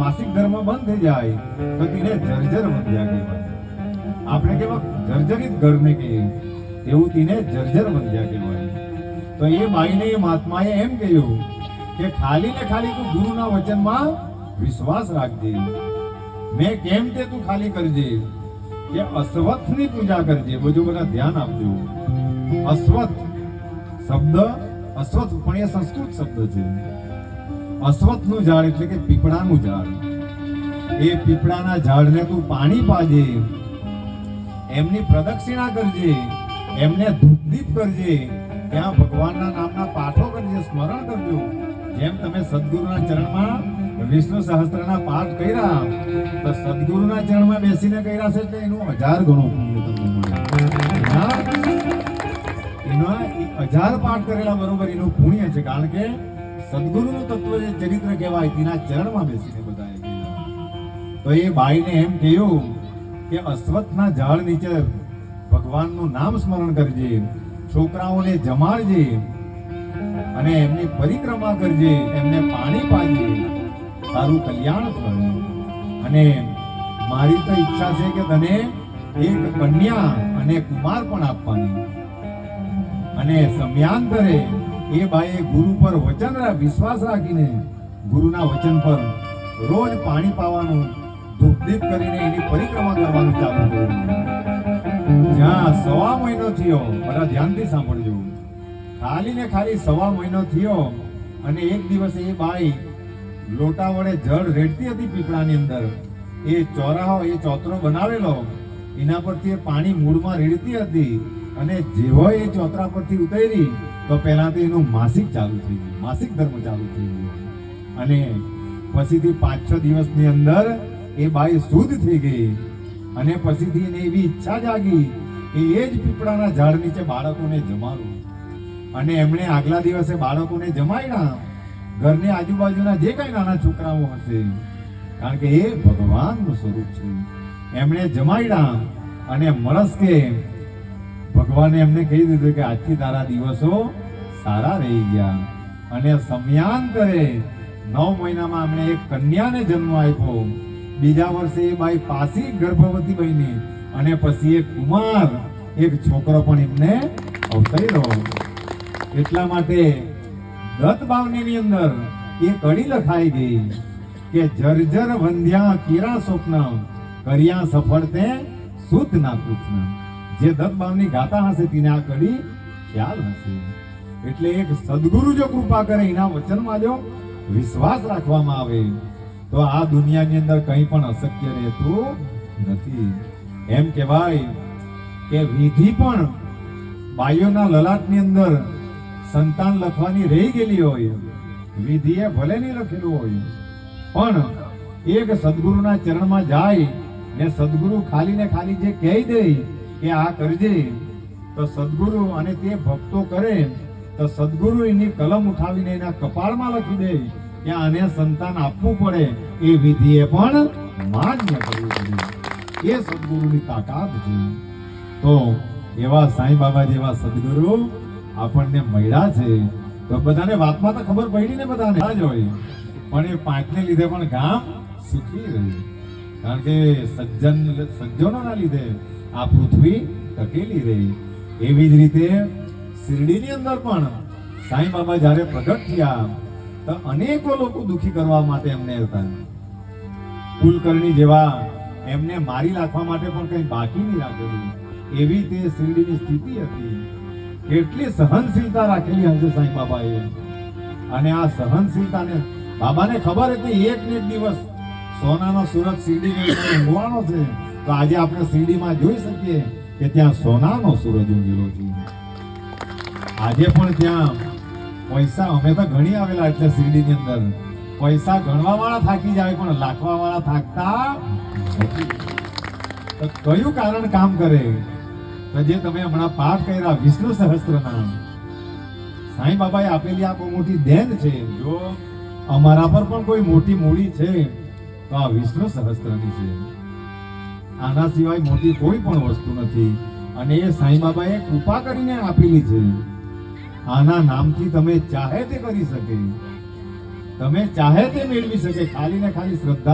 માસિક ધર્મ બંધ થઈ જાય, તો તેને જર્જર બંધ્યા કહેવાય. આપણે કેવા જર્જરિત ઘરને કહીએ, એવું તેને જર્જર બંધ્યા કહેવાય. તો એ બાઈને એ મહાત્માએ એમ કહ્યું કે ખાલી ને ખાલી તું ગુરુના વચનમાં વિશ્વાસ રાખજે. મેં કેમ તે તું ખાલી કરજે? કે અશ્વત્થની પૂજા કરજે. બધું બધા ધ્યાન આપજો. અશ્વત્થ શબ્દ, અશ્વત્થ પણ એ સંસ્કૃત શબ્દ છે. અશ્વત્થનું ઝાડ એટલે કે પીપળાનું ઝાડ. એ પીપળાના ઝાડને તું પાણી પાજે, એમની પ્રદક્ષિણા કરજે, એમને ધૂપદીપ કરજે, ત્યાં ભગવાનના નામના પાઠો કરજે, સ્મરણ કરજો. જેમ તમે સદગુરુના ચરણમાં વિષ્ણુ સહસ્ત્રના પાઠ કર્યા, તો સદગુરુના ચરણમાં બેસીને કર્યા છે એટલે એનું હજાર ગણો પુણ્ય તમને હજાર પાઠ કરેલા બરોબર એનું પુણ્ય છે, કારણ કે સદગુરુનું તત્વ જે ચરિત્ર કહેવાય, તેના ચરણમાં બેસીને બધાએ તો એ બાઈને એમ કહ્યું કે અશ્વત્થના ઝાડ નીચે ભગવાનનું નામ સ્મરણ કરજે, છોકરાઓને જમાડજે અને એમની પરિક્રમા કરજે, એમને પાણી પાજે, તારું કલ્યાણ થાય અને મારી તો ઈચ્છા છે કે તને એક કન્યા અને કુમાર પણ આપવાની. અને સમયાંતરે એ બાઈએ ગુરુ પર વચન વિશ્વાસ રાખીને ગુરુના વચન પર રોજ પાણી પાવાનું, ધૂપદીપ કરીને એની પરિક્રમા કરવાનું ચાલુ કર્યું. જ્યાં સવા મહિનો થયો, બધા ધ્યાનથી સાંભળજો. ખાલી ને ખાલી સવા મહિનો થયો અને એક દિવસ એ બાઈ લોટા વડે જળ રેડતી હતી પીપળાની અંદર. એ ચોરાહો, એ ચોતરો બનાવેલો. એના પરથી એ પાણી મૂળમાં રેડતી હતી. અને જેવો એ ચોતરા પરથી ઉતરી તો પહેલાં તો એનું માસિક ચાલુ થઈ ગયું, માસિક ધર્મ ચાલુ થઈ ગયો. અને પછીથી પાંચ છ દિવસની અંદર એ બાઈ શુદ્ધ થઈ ગઈ. અને પછીથી એને એવી ઈચ્છા જાગી કે એ જ પીપળાના ઝાડ નીચે બાળકોને જમાડું. અને એમણે આગલા દિવસે બાળકોને જમાડ્યા. ઘરની આજુબાજુના જે કઈ નાના છોકરાઓ હશે, કારણ કે એ ભગવાનનું સ્વરૂપ છે. એમણે જમાડ્યા અને મળસ્કે ભગવાને એમને કહી દીધું કે આજથી તારા દિવસો સારા રહી ગયા. અને સમયાંતરે નવ મહિનામાં એમણે એક કન્યાને જન્મ આપ્યો. બીજા વર્ષે એ બાઈ પાસી ગર્ભવતી બની. અને પછી એક કુમાર, એક છોકરો પણ એમને અવતર્યો. એટલા માટે દત્ત બાવનીની અંદર એ કડી લખાઈ ગઈ કે જર્જર વંધ્યા કીરા સ્વપ્ન, કર્યા સફળ તે સુત ના કૃષ્ણ જે દત્ત બાવની ગાતા હશે તેને આ કડી ખ્યાલ હશે. એટલે એક સદગુરુ જો કૃપા કરે, એના વચનમાં જો વિશ્વાસ રાખવામાં આવે, તો આ દુનિયાની અંદર કંઈ પણ અશક્ય રહેતું નથી. એમ કહેવાય કે વિધિ પણ બાયોના લલાટની અંદર સંતાન લખવાની રહી ગયેલી હોય, વિધિએ ભલે નહીં લખેલું હોય, પણ એક સદગુરુના ચરણમાં જાય ને સદગુરુ ખાલી ને ખાલી જે કહી દે કે આ કરજે. તો સદગુરુ અને તે ભક્તો કરે, તો સદગુરુ એની કલમ ઉઠાવીને એના કપાળમાં લખી દે કે આને સંતાન આપવું પડે. એ વિધિએ પણ માન્ય કરવું જોઈએ એ સદગુરુની તાકાત છે. તો એવા સાંઈ બાબા જેવા સદગુરુ આપણને મળ્યા છે. તો બધાને વાતમાં તો ખબર પડી ને બધાને. જ હોય. પણ એ પાંચને લીધે પણ ગામ સુખી રહ્યું કારણ કે સજ્જન, સજ્જનોના લીધે આ પૃથ્વી ટકેલી રહી. એવી જ રીતે શિરડીની અંદર પણ સાંઈ બાબા જ્યારે પ્રગટ થયા, તો અનેકો લોકો દુખી કરવા માટે એમને હતા. કુલકર્ણી જેવા એમને મારી નાખવા માટે પણ કંઈ બાકી નહીં રાખેલું. એવી તે શિરડીની સ્થિતિ હતી. કેટલી સહનશીલતા રાખેલી હશે સાંઈ બાબાએ અને આ સહનશીલતાને, બાબાને ખબર હતી, એક ને દિવસ સોનાનો સુરત શિરડી હોવાનો છે. તો આજે આપણે શિરડીમાં જોઈ શકીએ કે ત્યાં સોનાનો સૂરજ ઊંઘેલો છે. આજે પણ ત્યાં પૈસા, અમે તો ઘણી આવેલા એટલે શિરડીની અંદર. પૈસા ગણવા વાળા થાકી જાય, પણ લાખવા વાળા થાકતા તો કયું કારણ કામ કરે? તો જે તમે હમણાં પાઠ કર્યા, વિષ્ણુ સહસ્ત્રના. સાંઈ બાબાએ આપેલી આ બહુ મોટી દેન છે. જો અમારા પર પણ કોઈ મોટી મૂડી છે, તો આ વિષ્ણુ સહસ્ત્રની છે. આના સિવાય મોટી કોઈ પણ વસ્તુ નથી. અને એ સાંઈ બાબાએ કૃપા કરીને આપેલી છે. આના નામથી તમે ચાહે તે કરી શકે. તમે ચાહે તે મેળવી શકે. ખાલી ને ખાલી શ્રદ્ધા